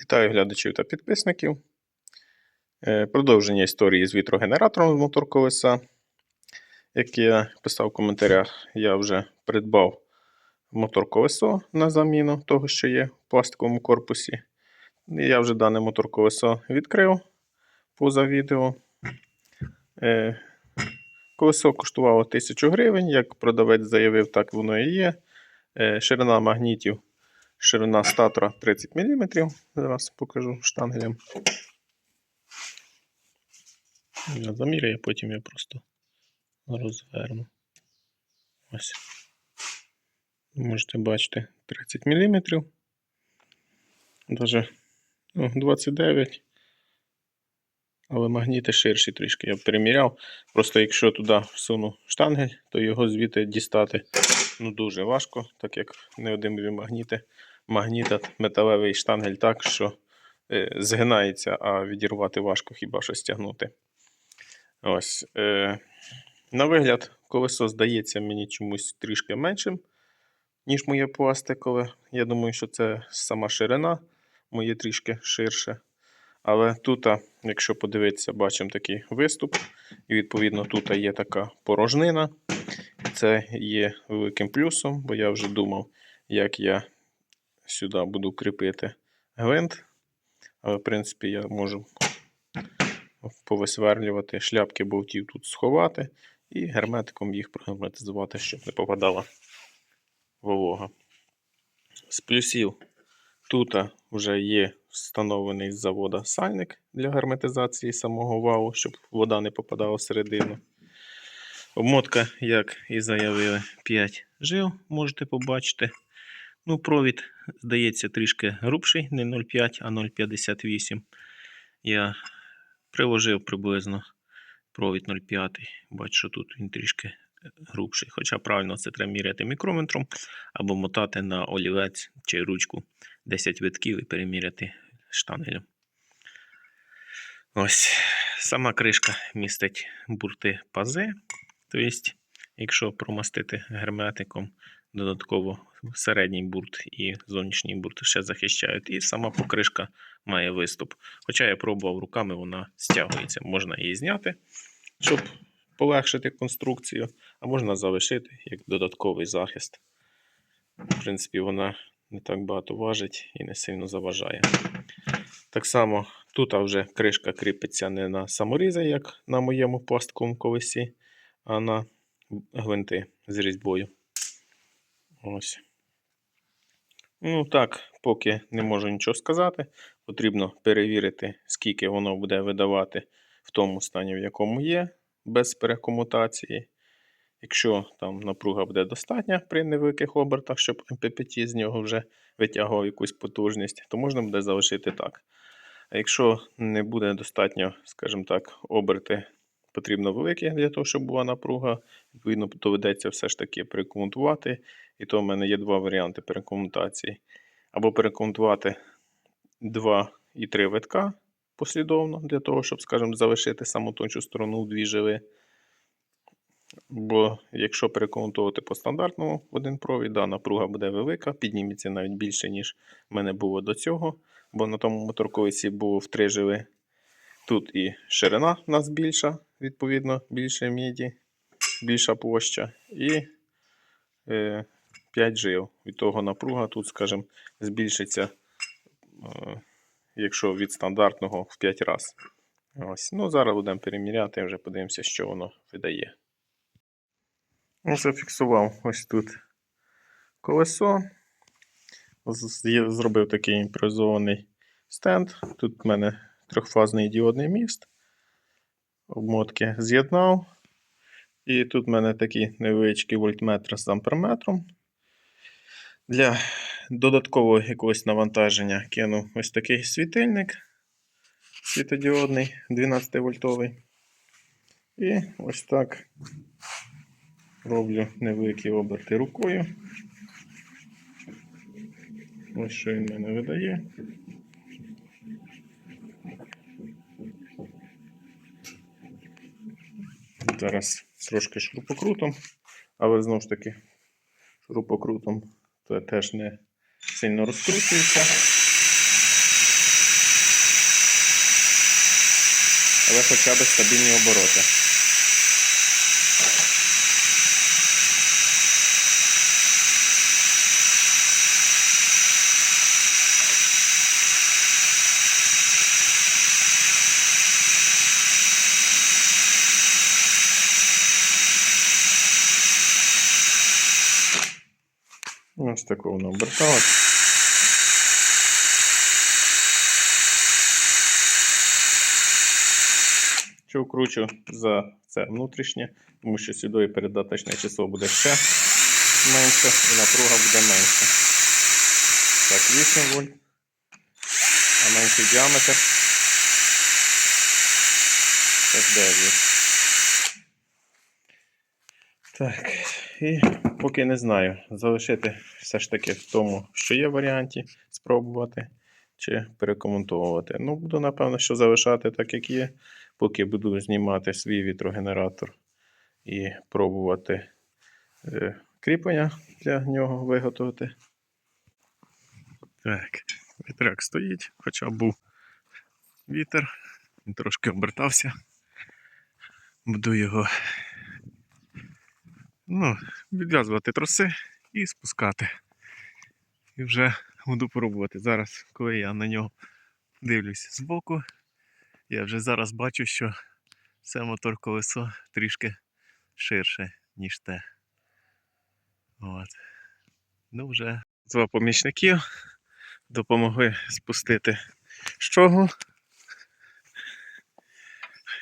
Вітаю глядачів та підписників. Е, Продовження історії з вітрогенератором з моторколеса. Як я писав в коментарях, я вже придбав моторколесо на заміну того, що є в пластиковому корпусі. Я вже дане моторколесо відкрив поза відео. Е, Колесо коштувало 1000 гривень. Як продавець заявив, так воно і є. Е, Ширина магнітів Ширина статора 30 мм. Зараз покажу штангелем. Я заміряю, потім я просто розверну. Ось. Можете бачити 30 мм. Даже ну, 29. Але магніти ширші трішки. Я переміряв. Просто якщо туди всуну штангель, то його звідти дістати ну, дуже важко, так як неодимові магніти магнітат металевий штангель так, що е, згинається, а відірвати важко хіба що стягнути. Ось. Е, на вигляд, колесо здається мені чомусь трішки меншим, ніж моє пластикове. Я думаю, що це сама ширина, моє трішки ширше. Але тут, якщо подивитися, бачимо такий виступ. І відповідно тут є така порожнина. Це є великим плюсом, бо я вже думав, як я сюди буду кріпити гвинт. Але, в принципі, я можу повисверлювати шляпки болтів тут сховати і герметиком їх прогерметизувати, щоб не попадала волога. З плюсів тут вже є встановлений з завода сальник для герметизації самого валу, щоб вода не попадала всередину. Обмотка, як і заявили, 5 жил, можете побачити. Ну, провід, здається, трішки грубший, не 0,5, а 0,58. Я приложив приблизно провід 0,5. Бачу, що тут він трішки грубший. Хоча правильно це треба міряти мікрометром або мотати на олівець чи ручку 10 витків і переміряти штангелем. Ось сама кришка містить бурти пази. Тобто, якщо промастити герметиком, додатково середній бурт і зовнішній бурт ще захищають. І сама покришка має виступ. Хоча я пробував руками, вона стягується. Можна її зняти, щоб полегшити конструкцію, а можна залишити як додатковий захист. В принципі, вона не так багато важить і не сильно заважає. Так само тут вже кришка кріпиться не на саморізи, як на моєму пластиковому колесі, а на гвинти з різьбою. Ось. Ну так, поки не можу нічого сказати. Потрібно перевірити, скільки воно буде видавати в тому стані, в якому є, без перекомутації. Якщо там напруга буде достатня при невеликих обертах, щоб МППТ з нього вже витягував якусь потужність, то можна буде залишити так. А якщо не буде достатньо, скажімо так, оберти потрібно великі для того, щоб була напруга, відповідно, доведеться все ж таки перекомутувати. І то в мене є два варіанти перекомутації. Або перекомутувати 2 і 3 витка послідовно, для того, щоб, скажімо, залишити саму тончу сторону дві живи. Бо якщо перекомутувати по стандартному один провід, да, напруга буде велика, підніметься навіть більше, ніж в мене було до цього. Бо на тому моторковиці було в 3 живи. Тут і ширина у нас більша, відповідно, більше міді, більша площа. І е, 5 жил. Від того напруга тут, скажімо, збільшиться, е, якщо від стандартного в 5 разів. Ось. Ну, зараз будемо переміряти, вже подивимося, що воно видає. Ну, Зафіксував ось тут колесо. Зробив такий імпровізований стенд. Тут в мене трьохфазний діодний міст. Обмотки з'єднав. І тут в мене такий невеличкий вольтметр з амперметром. Для додаткового якогось навантаження кинув ось такий світильник світодіодний 12 вольтовий. І ось так роблю невеликі оберти рукою. Ось що він мене видає. Зараз трошки шурупокрутом, але знову ж таки, шурупокрутом це теж не сильно розкручується. Але хоча б стабільні обороти. Ось таку воно оберталось. Що вкручу за це внутрішнє, тому що сюди передаточне число буде ще менше і напруга буде менша. Так, 8 вольт, а менший діаметр. Так, 9. Так, і поки не знаю, залишити все ж таки в тому, що є в варіанті, спробувати чи перекоментовувати. Ну, буду, напевно, що залишати так, як є, поки буду знімати свій вітрогенератор і пробувати е, кріплення для нього виготовити. Так, вітряк стоїть, хоча був вітер, він трошки обертався. Буду його ну, відв'язувати троси і спускати. І вже буду пробувати. Зараз, коли я на нього дивлюсь збоку, я вже зараз бачу, що це мотор колесо трішки ширше, ніж те. От. Ну, вже два помічники допомогли спустити щогу.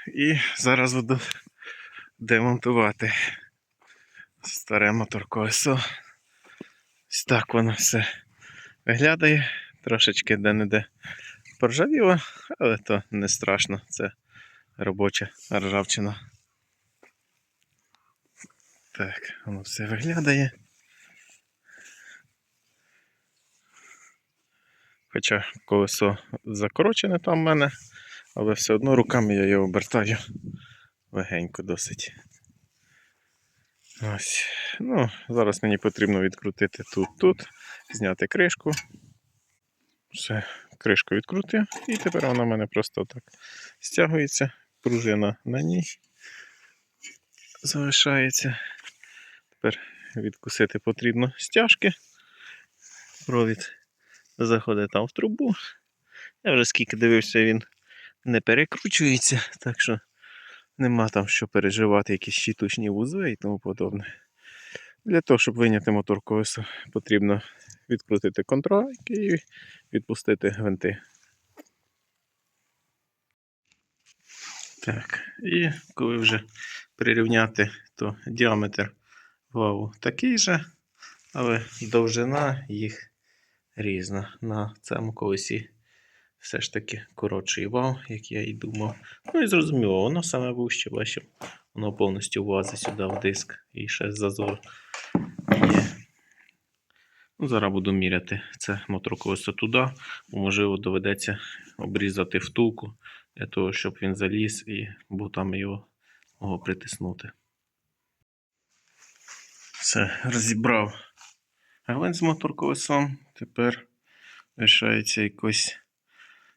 І зараз буду демонтувати старе моторколесо. Ось так воно все виглядає. Трошечки де-не-де поржавіло, але то не страшно. Це робоча ржавчина. Так, воно все виглядає. Хоча колесо закорочене там в мене, але все одно руками я його обертаю легенько досить. Ось. Ну, зараз мені потрібно відкрутити тут, тут, зняти кришку. Все, кришку відкрутив, і тепер вона в мене просто так стягується. Пружина на ній залишається. Тепер відкусити потрібно стяжки. Провід заходить там в трубу. Я вже скільки дивився, він не перекручується, так що нема там що переживати, якісь щитучні вузли і тому подобне. Для того, щоб виняти мотор колеса, потрібно відкрутити контроль і відпустити гвинти. Так, і коли вже прирівняти, то діаметр валу такий же, але довжина їх різна. На цьому колесі все ж таки коротший вал, як я і думав. Ну і зрозуміло, воно саме вуще, бачив, воно повністю влазить сюди в диск і ще зазор є. Ну, зараз буду міряти це моторколесо туди, бо можливо доведеться обрізати втулку для того, щоб він заліз і бо там його мого притиснути. Все, розібрав гвинт з моторколесом. Тепер лишається якось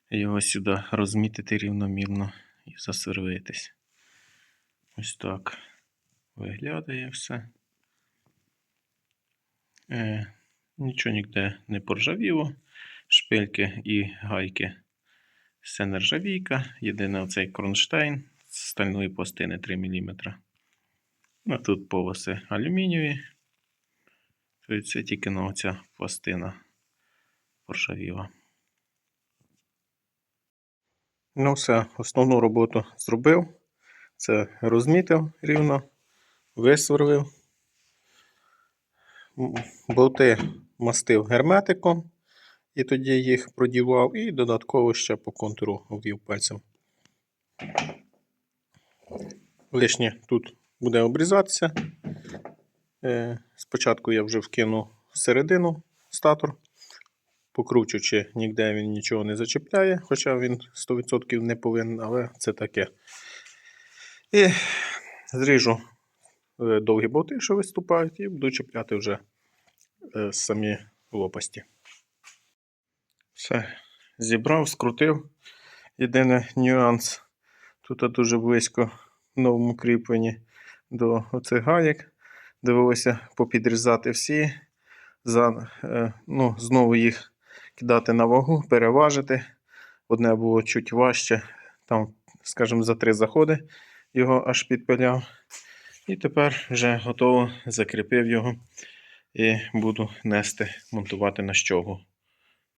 його сюди розмітити рівномірно і засверлитись. Ось так виглядає все. Е, нічого ніде не поржавіло. Шпильки і гайки все нержавійка. Єдине оцей кронштейн з стальної пластини 3 мм. А тут полоси алюмінієві. Тобто це тільки на оця пластина поржавіла. Ну, все, основну роботу зробив. Це розмітив рівно, висверлив. М, Болти мастив герметиком і тоді їх продівав, і додатково ще по контуру ввів пальцем. Лишнє тут буде обрізатися. Е, Спочатку я вже вкину всередину статор, покручу, чи ніде він нічого не зачіпляє, хоча він 100% не повинен, але це таке. І зріжу е, довгі болти, що виступають, і буду чіпляти вже е, самі лопасті. Все, зібрав, скрутив. Єдиний нюанс Тут дуже близько в новому кріпленні до оцих гаєк. Довелося попідрізати всі, за, е, ну, знову їх кидати на вагу, переважити. Одне було чуть важче, там, скажімо, за три заходи його аж підпиляв. І тепер вже готово, закріпив його і буду нести, монтувати на щогу.